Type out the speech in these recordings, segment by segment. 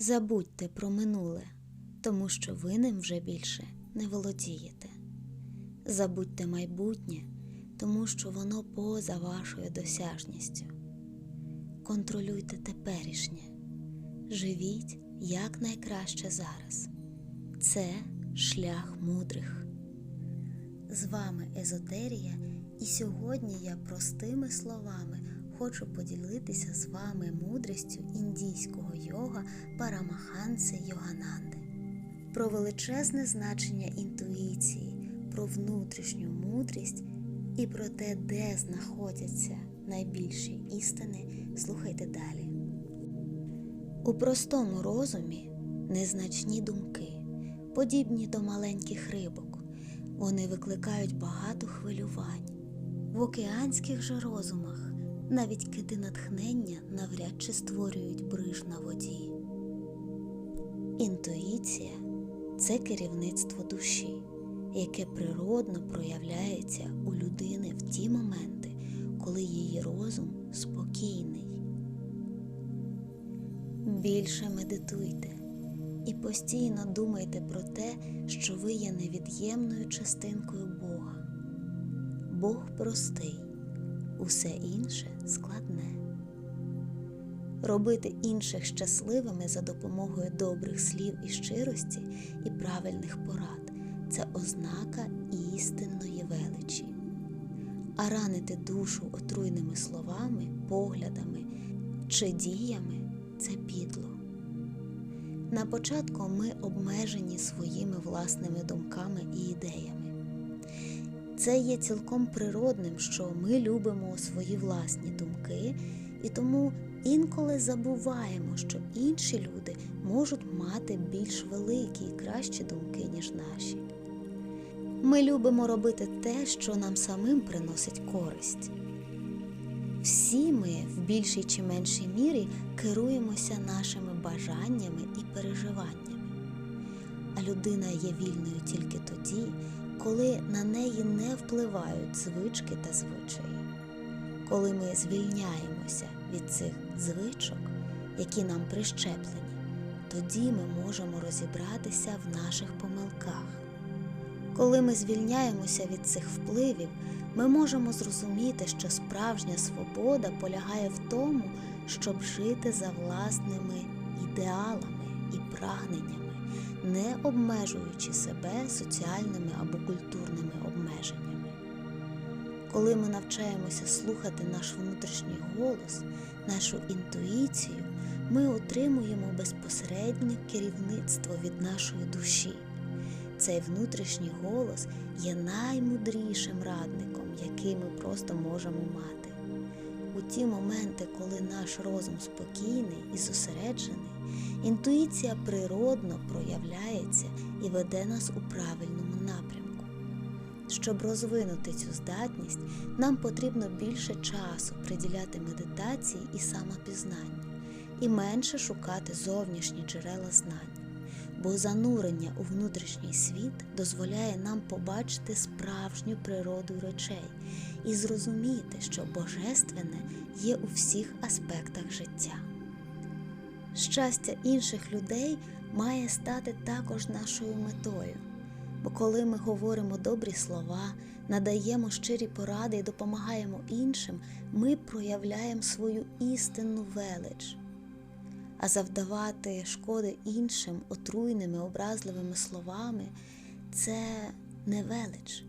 Забудьте про минуле, тому що ви ним вже більше не володієте. Забудьте майбутнє, тому що воно поза вашою досяжністю. Контролюйте теперішнє, живіть якнайкраще зараз. Це шлях мудрих. З вами Езотерія, і сьогодні я простими словами хочу поділитися з вами мудрістю індійського йога Парамаханси Йогананди, про величезне значення інтуїції, про внутрішню мудрість і про те, де знаходяться найбільші істини, слухайте далі. У простому розумі незначні думки, подібні до маленьких рибок, вони викликають багато хвилювань. В океанських же розумах навіть кити натхнення навряд чи створюють бриж на воді. Інтуїція це керівництво душі, яке природно проявляється у людини в ті моменти, коли її розум спокійний. Більше медитуйте і постійно думайте про те, що ви є невід'ємною частинкою Бога. Бог простий, усе інше складне. Робити інших щасливими за допомогою добрих слів і щирості і правильних порад це ознака істинної величі. А ранити душу отруйними словами, поглядами чи діями це підло. На початку ми обмежені своїми власними думками і ідеями. Це є цілком природним, що ми любимо свої власні думки, і тому інколи забуваємо, що інші люди можуть мати більш великі і кращі думки, ніж наші. Ми любимо робити те, що нам самим приносить користь. Всі ми в більшій чи меншій мірі керуємося нашими бажаннями і переживаннями. А людина є вільною тільки тоді, коли на неї не впливають звички та звичаї. Коли ми звільняємося від цих звичок, які нам прищеплені, тоді ми можемо розібратися в наших помилках. Коли ми звільняємося від цих впливів, ми можемо зрозуміти, що справжня свобода полягає в тому, щоб жити за власними ідеалами і прагненнями, не обмежуючи себе соціальними або культурними обмеженнями. Коли ми навчаємося слухати наш внутрішній голос, нашу інтуїцію, ми отримуємо безпосереднє керівництво від нашої душі. Цей внутрішній голос є наймудрішим радником, який ми просто можемо мати. У ті моменти, коли наш розум спокійний і зосереджений, інтуїція природно проявляється і веде нас у правильному напрямку. Щоб розвинути цю здатність, нам потрібно більше часу приділяти медитації і самопізнанню, і менше шукати зовнішні джерела знань бо занурення у внутрішній світ дозволяє нам побачити справжню природу речей і зрозуміти, що божественне є у всіх аспектах життя. Щастя інших людей має стати також нашою метою, бо коли ми говоримо добрі слова, надаємо щирі поради і допомагаємо іншим, ми проявляємо свою істинну велич а завдавати шкоди іншим отруйними, образливими словами це не велич.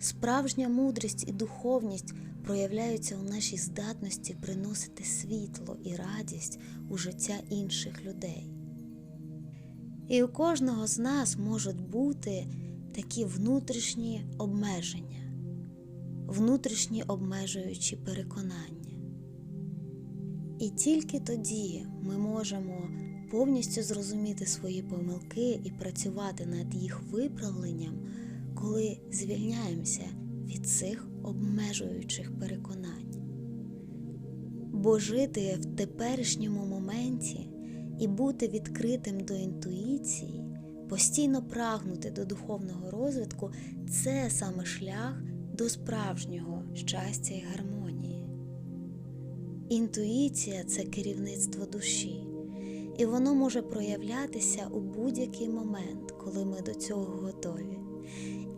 Справжня мудрість і духовність проявляються у нашій здатності приносити світло і радість у життя інших людей. І у кожного з нас можуть бути такі внутрішні обмеження, внутрішні обмежуючі переконання. І тільки тоді ми можемо повністю зрозуміти свої помилки і працювати над їх виправленням, коли звільняємося від цих обмежуючих переконань. Бо жити в теперішньому моменті і бути відкритим до інтуїції, постійно прагнути до духовного розвитку це саме шлях до справжнього щастя і гармонії. Інтуїція це керівництво душі, і воно може проявлятися у будь-який момент, коли ми до цього готові.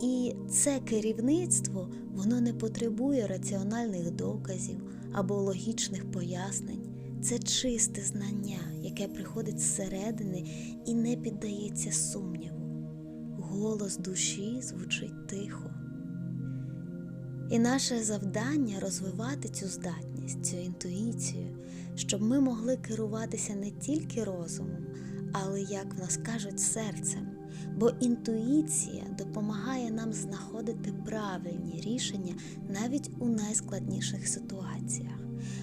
І це керівництво воно не потребує раціональних доказів або логічних пояснень. Це чисте знання, яке приходить зсередини і не піддається сумніву. Голос душі звучить тихо. І наше завдання розвивати цю здатність, цю інтуїцію, щоб ми могли керуватися не тільки розумом, але, як в нас кажуть, серцем. Бо інтуїція допомагає нам знаходити правильні рішення навіть у найскладніших ситуаціях.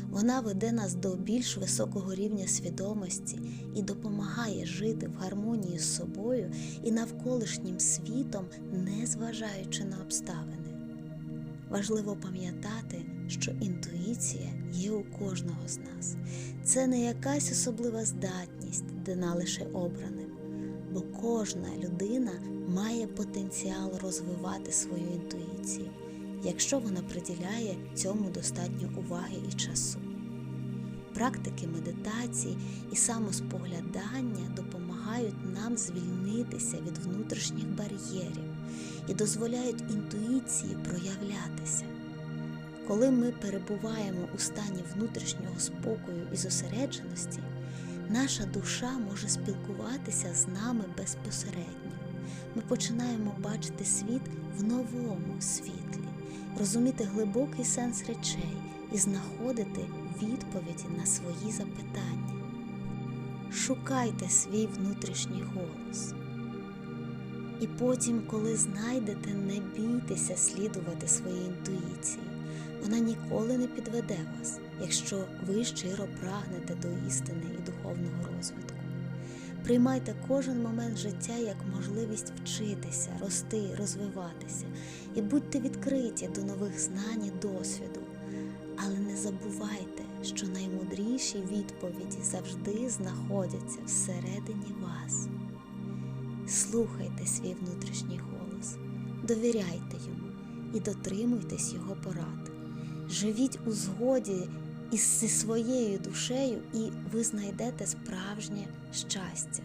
Вона веде нас до більш високого рівня свідомості і допомагає жити в гармонії з собою і навколишнім світом, не зважаючи на обставини. Важливо пам'ятати, що інтуїція є у кожного з нас. Це не якась особлива здатність, дана лише обраним, бо кожна людина має потенціал розвивати свою інтуїцію, якщо вона приділяє цьому достатньо уваги і часу. Практики медитації і самоспоглядання допомагають нам звільнитися від внутрішніх бар'єрів і дозволяють інтуїції проявлятися. Коли ми перебуваємо у стані внутрішнього спокою і зосередженості, наша душа може спілкуватися з нами безпосередньо. Ми починаємо бачити світ в новому світлі, розуміти глибокий сенс речей і знаходити відповіді на свої запитання. Шукайте свій внутрішній голос. І потім, коли знайдете, не бійтеся слідувати своїй інтуїції. Вона ніколи не підведе вас, якщо ви щиро прагнете до істини і духовного розвитку. Приймайте кожен момент життя як можливість вчитися, рости, розвиватися і будьте відкриті до нових знань і досвіду. Але не забувайте, що наймудріші відповіді завжди знаходяться всередині вас. Слухайте свій внутрішній голос, довіряйте йому і дотримуйтесь його порад. Живіть у згоді із своєю душею, і ви знайдете справжнє щастя.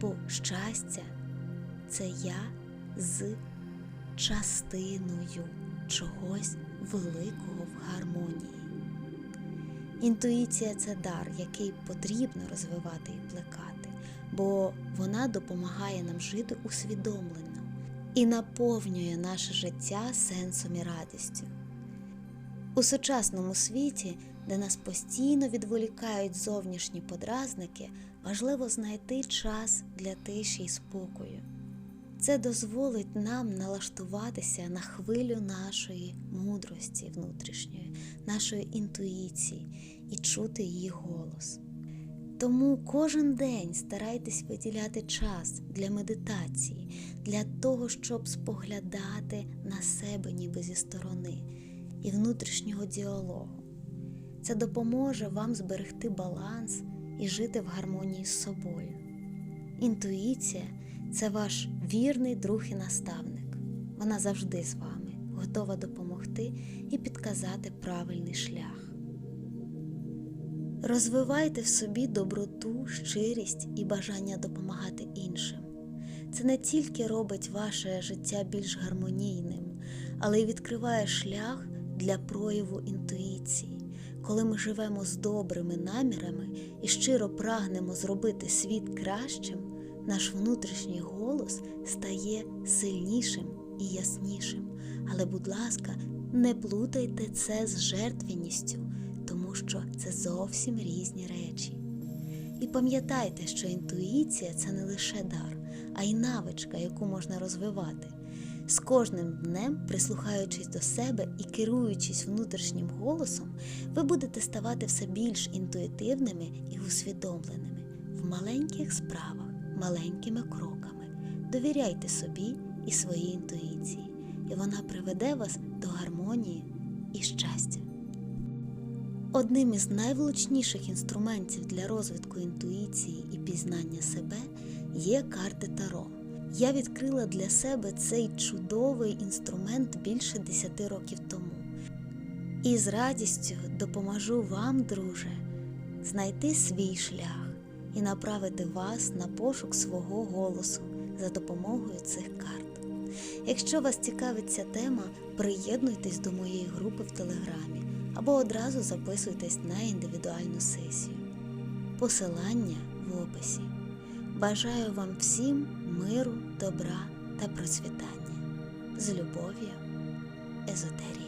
Бо щастя це я з частиною чогось великого в гармонії. Інтуїція це дар, який потрібно розвивати і плекати, бо вона допомагає нам жити усвідомлено і наповнює наше життя сенсом і радістю. У сучасному світі, де нас постійно відволікають зовнішні подразники, важливо знайти час для тиші й спокою. Це дозволить нам налаштуватися на хвилю нашої мудрості внутрішньої, нашої інтуїції і чути її голос. Тому кожен день старайтесь виділяти час для медитації, для того, щоб споглядати на себе ніби зі сторони і внутрішнього діалогу. Це допоможе вам зберегти баланс і жити в гармонії з собою. Інтуїція це ваш вірний друг і наставник. Вона завжди з вами, готова допомогти і підказати правильний шлях. Розвивайте в собі доброту, щирість і бажання допомагати іншим. Це не тільки робить ваше життя більш гармонійним, але й відкриває шлях для прояву інтуїції. Коли ми живемо з добрими намірами і щиро прагнемо зробити світ кращим, наш внутрішній голос стає сильнішим і яснішим. Але, будь ласка, не плутайте це з жертвенністю, тому що це зовсім різні речі. І пам'ятайте, що інтуїція це не лише дар, а й навичка, яку можна розвивати. З кожним днем, прислухаючись до себе і керуючись внутрішнім голосом, ви будете ставати все більш інтуїтивними і усвідомленими в маленьких справах, маленькими кроками. Довіряйте собі і своїй інтуїції, і вона приведе вас до гармонії і щастя. Одним із найвлучніших інструментів для розвитку інтуїції і пізнання себе є карти Таро. Я відкрила для себе цей чудовий інструмент більше 10 років тому. І з радістю допоможу вам, друже, знайти свій шлях і направити вас на пошук свого голосу за допомогою цих карт. Якщо вас цікавить ця тема, приєднуйтесь до моєї групи в Телеграмі або одразу записуйтесь на індивідуальну сесію. Посилання в описі. Бажаю вам всім миру, добра та процвітання. З любов'ю, езотерія.